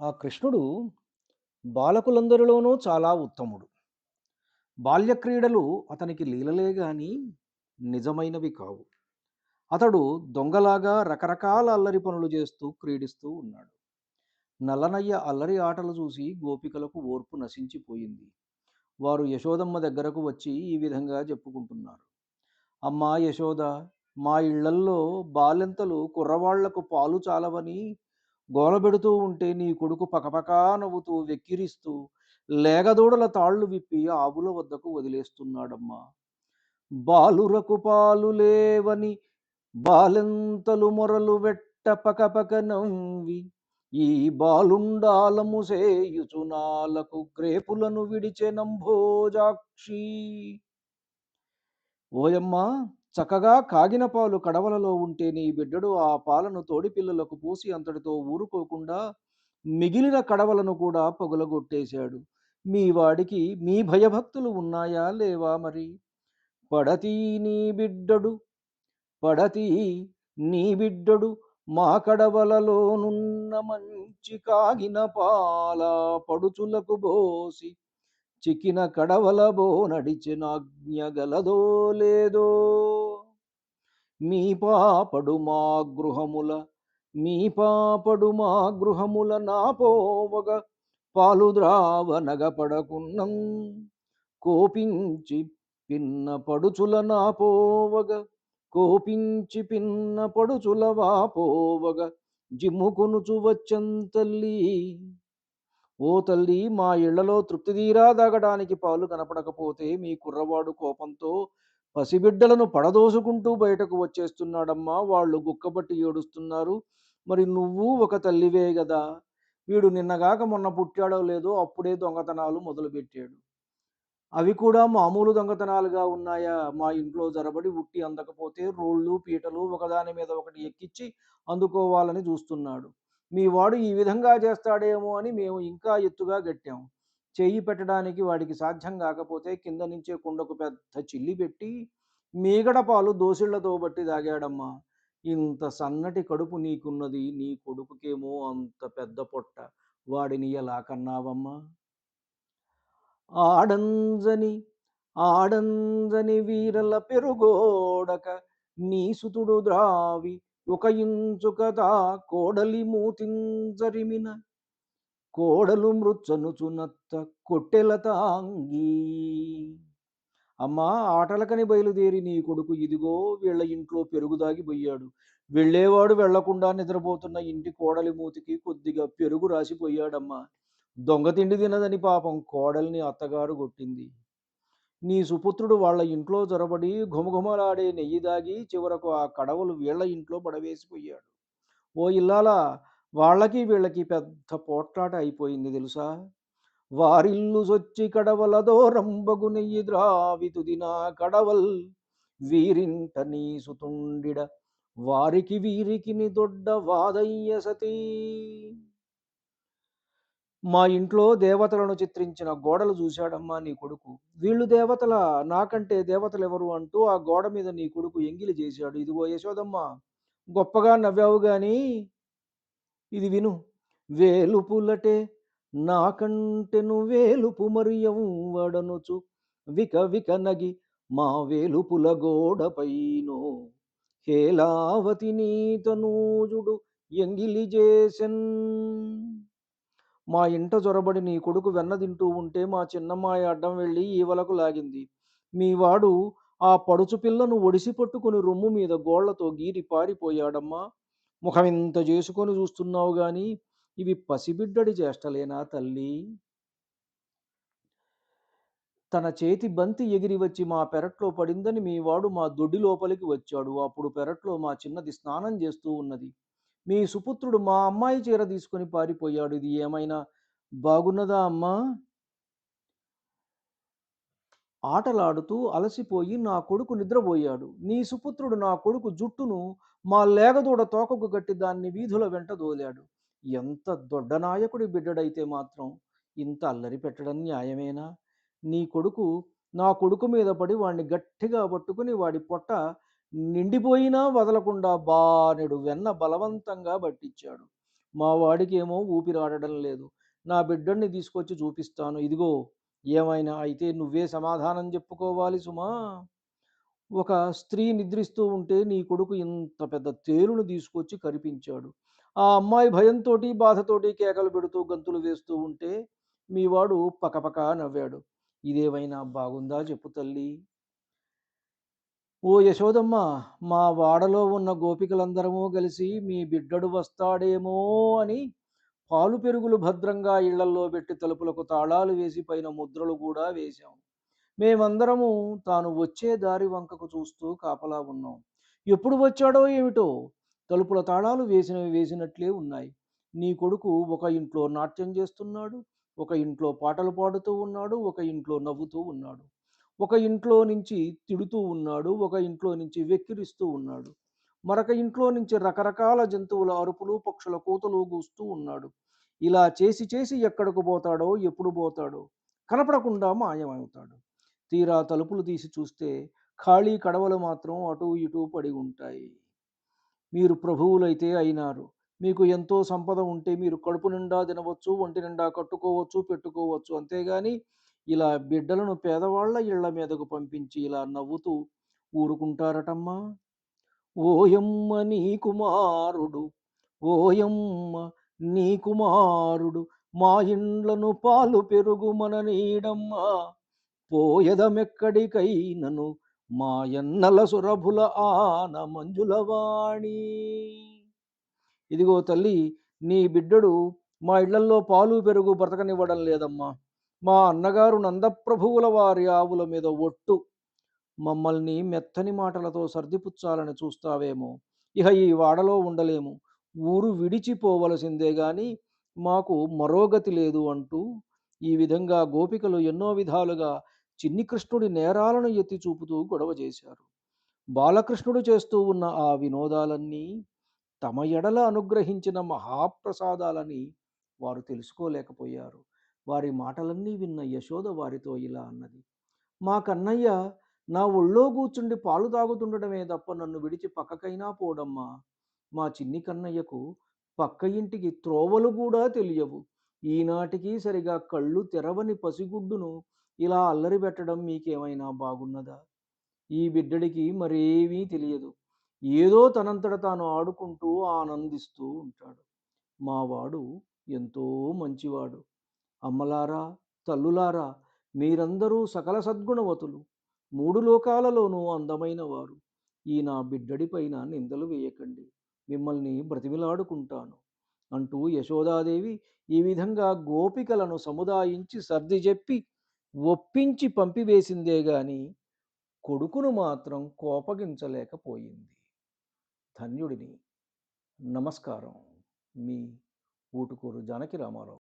ఆ కృష్ణుడు బాలకులందరిలోనూ చాలా ఉత్తముడు. బాల్య క్రీడలు అతనికి లీలలే గాని నిజమైనవి కావు. అతడు దొంగలాగా రకరకాల అల్లరి పనులు చేస్తూ క్రీడిస్తూ ఉన్నాడు. నల్లనయ్య అల్లరి ఆటలు చూసి గోపికలకు ఓర్పు నశించిపోయింది. వారు యశోదమ్మ దగ్గరకు వచ్చి ఈ విధంగా చెప్పుకుంటున్నారు. అమ్మా యశోద, మా ఇళ్ళల్లో బాలెంతలు కుర్రవాళ్ళకు పాలు చాలవని గోలబెడుతూ ఉంటే నీ కొడుకు పకపకా నవ్వుతూ వెక్కిరిస్తూ లేగదూడల తాళ్ళు విప్పి ఆవుల వద్దకు వదిలేస్తున్నాడమ్మా. బాలురకు పాలు లేవని బాలెంతలు మొరలు వెట్ట పకపక నవ్వి ఈ బాలుండాలము సేయుచు నాలకు గ్రేపులను విడిచెనంభోజాక్షి ఓయమ్మా చక్కగా కాగిన పాలు కడవలలో ఉంటే నీ బిడ్డడు ఆ పాలను తోడిపిల్లలకు పూసి అంతటితో ఊరుకోకుండా మిగిలిన కడవలను కూడా పగులగొట్టేశాడు. మీ వాడికి మీ భయభక్తులు ఉన్నాయా లేవా మరి? పడతీ నీ బిడ్డడు పడతీ నీ బిడ్డడు మా కడవలలోనున్న మంచి కాగిన పాల పడుచులకు బోసి చిక్కిన కడవల బో నడిచిన గలదో లేదో మీ పాపడు మా గృహముల మీ పాపడు మా గృహముల నా పోవగ పాలు ద్రావ నగపడకున్నం కోపించి పిన్న పడుచుల నా పోవగ కోపించి పిన్న పడుచుల వాపోవగ జిమ్ముకొనుచు వచ్చం తల్లి. ఓ తల్లి మా ఇళ్ళలో తృప్తిదీరా దాగడానికి పాలు కనపడకపోతే మీ కుర్రవాడు కోపంతో పసిబిడ్డలను పడదోసుకుంటూ బయటకు వచ్చేస్తున్నాడమ్మా. వాళ్ళు గుక్కబట్టి ఏడుస్తున్నారు. మరి నువ్వు ఒక తల్లివే కదా వీడు నిన్నగాక మొన్న పుట్టాడో లేదో అప్పుడే దొంగతనాలు మొదలుపెట్టాడు. అవి కూడా మామూలు దొంగతనాలుగా ఉన్నాయా? మా ఇంట్లో జరబడి ఉట్టి అందకపోతే రోళ్ళు పీటలు ఒకదాని మీద ఒకటి ఎక్కించి అందుకోవాలని చూస్తున్నాడు. మీ వాడు ఈ విధంగా చేస్తాడేమో అని మేము ఇంకా ఎత్తుగా గట్టాం. చేయి పెట్టడానికి వాడికి సాధ్యం కాకపోతే కింద నుంచే కుండకు పెద్ద చిల్లి పెట్టి మీగడ పాలు దోసిళ్ళతో బట్టి తాగాడమ్మా. ఇంత సన్నటి కడుపు నీకున్నది నీ కొడుకుకేమో అంత పెద్ద పొట్ట. వాడిని ఎలా కన్నావమ్మా? ఆడంజని ఆడంజని వీరల పెరుగోడక నీసుతుడు ద్రావి ఒక ఇంచుకదా కోడలి మూతింజరిమిన కోడలు మృచ్చనుచునత్త కొట్టెల తాంగి. అమ్మా ఆటలకని బయలుదేరి నీ కొడుకు ఇదిగో వీళ్ళ ఇంట్లో పెరుగుదాగి పోయాడు. వెళ్ళేవాడు వెళ్ళకుండా నిద్రపోతున్న ఇంటి కోడలి మూతికి కొద్దిగా పెరుగు రాసిపోయాడమ్మా దొంగ తిండి తినదని పాపం కోడల్ని అత్తగారు కొట్టింది. నీ సుపుత్రుడు వాళ్ళ ఇంట్లో జొరబడి ఘుమఘుమలాడే నెయ్యి దాగి చివరకు ఆ కడవలు వీళ్ళ ఇంట్లో పడవేసిపోయాడు ఓ ఇల్లాలా వాళ్ళకి వీళ్ళకి పెద్ద పోట్లాట అయిపోయింది తెలుసా? వారిల్లు సొచ్చి కడవలదో రంబగు నెయ్యి ద్రావి తుదినా కడవల్. వీరింట నీసుతుండిడ వారికి వీరికి ని దొడ్డ వాదయ్య సతీ. మా ఇంట్లో దేవతలను చిత్రించిన గోడలు చూశాడమ్మా నీ కొడుకు. వీళ్ళు దేవతల నాకంటే దేవతలు ఎవరు అంటూ ఆ గోడ మీద నీ కొడుకు ఎంగిలి చేశాడు. ఇదిగో యశోదమ్మ గొప్పగా నవ్వావు కానీ ఇది విను. వేలుపులటే నాకంటెను వేలుపు మరియం వడనుచు. విక విక నగి మా వేలుపుల గోడపైను హేలావతి నీతనూజుడు ఎంగిలి చేసెన్ మా ఇంట జొరబడి నీ కొడుకు వెన్న తింటూ ఉంటే మా చిన్నమ్మాయి అడ్డం వెళ్ళి ఈవలకు లాగింది. మీ వాడు ఆ పడుచు పిల్లను ఒడిసి పట్టుకుని రొమ్ము మీద గోళ్ళతో గీరి పారిపోయాడమ్మా. ముఖం ఇంత చేసుకొని చూస్తున్నావు కానీ ఇవి పసిబిడ్డడి చేష్టలేనా తల్లి? తన చేతి బంతి ఎగిరి వచ్చి మా పెరట్లో పడిందని మీ వాడు మా దొడ్డి లోపలికి వచ్చాడు. అప్పుడు పెరట్లో మా చిన్నది స్నానం చేస్తూ ఉన్నది. మీ సుపుత్రుడు మా అమ్మాయి చీర తీసుకొని పారిపోయాడు. ఇది ఏమైనా బాగున్నదా అమ్మా? ఆటలాడుతూ అలసిపోయి నా కొడుకు నిద్రపోయాడు. నీ సుపుత్రుడు నా కొడుకు జుట్టును మా లేగదూడ తోకకు కట్టి దాన్ని వీధుల వెంట దోలాడు. ఎంత దొడ్డ నాయకుడి బిడ్డడైతే మాత్రం ఇంత అల్లరి పెట్టడం న్యాయమేనా? నీ కొడుకు నా కొడుకు మీద పడి వాడిని గట్టిగా పట్టుకుని వాడి పొట్ట నిండిపోయినా వదలకుండా బానెడు వెన్న బలవంతంగా పట్టించాడు. మా వాడికేమో ఊపిరాడడం లేదు. నా బిడ్డని తీసుకొచ్చి చూపిస్తాను. ఇదిగో ఏమైనా అయితే నువ్వే సమాధానం చెప్పుకోవాలి సుమా. ఒక స్త్రీ నిద్రిస్తూ ఉంటే నీ కొడుకు ఇంత పెద్ద తేలును తీసుకొచ్చి కరిపించాడు. ఆ అమ్మాయి భయంతోటి బాధతోటి కేకలు పెడుతూ గంతులు వేస్తూ ఉంటే మీ వాడు పకపక నవ్వాడు. ఇదేమైనా బాగుందా చెప్పు తల్లి. ఓ యశోదమ్మ మా వాడలో ఉన్న గోపికలందరము కలిసి మీ బిడ్డడు వస్తాడేమో అని పాలు పెరుగులు భద్రంగా ఇళ్ళల్లో పెట్టి తలుపులకు తాళాలు వేసి పైన ముద్రలు కూడా వేశాం. మేమందరము తాను వచ్చే దారి వంకకు చూస్తూ కాపలా ఉన్నాం. ఎప్పుడు వచ్చాడో ఏమిటో తలుపుల తాళాలు వేసినవి వేసినట్లే ఉన్నాయి. నీ కొడుకు ఒక ఇంట్లో నాట్యం చేస్తున్నాడు ఒక ఇంట్లో పాటలు పాడుతూ ఉన్నాడు ఒక ఇంట్లో నవ్వుతూ ఉన్నాడు. ఒక ఇంట్లో నుంచి తిడుతూ ఉన్నాడు ఒక ఇంట్లో నుంచి వెక్కిరిస్తూ ఉన్నాడు. మరొక ఇంట్లో నుంచి రకరకాల జంతువుల అరుపులు పక్షుల కూతలు గూస్తూ ఉన్నాడు. ఇలా చేసి చేసి ఎక్కడికి పోతాడో ఎప్పుడు పోతాడో కనపడకుండా మాయమవుతాడు. తీరా తలుపులు తీసి చూస్తే ఖాళీ కడవలు మాత్రం అటు ఇటు పడి ఉంటాయి. మీరు ప్రభువులైతే అయినారు. మీకు ఎంతో సంపద ఉంటే మీరు కడుపు నిండా తినవచ్చు ఒంటి నిండా కట్టుకోవచ్చు పెట్టుకోవచ్చు. అంతేగాని ఇలా బిడ్డలను పేదవాళ్ళ ఇళ్ళ మీదకు పంపించి ఇలా నవ్వుతూ ఊరుకుంటారటమ్మా? ఓయమ్మ నీ కుమారుడు ఓయమ్మ నీ కుమారుడు మా ఇండ్లను పాలు పెరుగు మన నీడమ్మ. పోయదమెక్కడికైనను మా ఎన్నల సురభుల ఆన మంజులవాణి ఇదిగో తల్లి నీ బిడ్డడు మా ఇళ్ళల్లో పాలు పెరుగు బ్రతకనివ్వడం లేదమ్మా. మా అన్నగారు నందప్రభువుల వారి ఆవుల మీద ఒట్టు. మమ్మల్ని మెత్తని మాటలతో సర్దిపుచ్చాలని చూస్తావేమో. ఇహ ఈ వాడలో ఉండలేము. ఊరు విడిచిపోవలసిందే గాని మాకు మరోగతి లేదు అంటూ ఈ విధంగా గోపికలు ఎన్నో విధాలుగా చిన్ని కృష్ణుడి నేరాలను ఎత్తి చూపుతూ గొడవ చేశారు. బాలకృష్ణుడు చేస్తూ ఉన్న ఆ వినోదాలన్నీ తమ ఎడల అనుగ్రహించిన మహాప్రసాదాలని వారు తెలుసుకోలేకపోయారు. వారి మాటలన్నీ విన్న యశోద వారితో ఇలా అన్నది. మా కన్నయ్య నా ఒళ్ళో కూర్చుండి పాలు తాగుతుండటమే తప్ప నన్ను విడిచి పక్కకైనా పోడమ్మా. మా చిన్ని కన్నయ్యకు పక్క ఇంటికి త్రోవలు కూడా తెలియవు. ఈనాటికి సరిగా కళ్ళు తెరవని పసిగుడ్డును ఇలా అల్లరి పెట్టడం మీకేమైనా బాగున్నదా? ఈ బిడ్డడికి మరేమీ తెలియదు. ఏదో తనంతట తాను ఆడుకుంటూ ఆనందిస్తూ ఉంటాడు. మావాడు ఎంతో మంచివాడు. అమ్మలారా తల్లులారా మీరందరూ సకల సద్గుణవతులు. మూడు లోకాలలోనూ అందమైన వారు ఈ నా బిడ్డడిపైన నిందలు వేయకండి. మిమ్మల్ని బ్రతిమిలాడుకుంటాను. అంటూ యశోదాదేవి ఈ విధంగా గోపికలను సముదాయించి సర్ది చెప్పి ఒప్పించి పంపివేసిందే గాని కొడుకును మాత్రం కోపగించలేకపోయింది. ధన్యుడిని. నమస్కారం. మీ ఊటుకూరు జానకి రామారావు.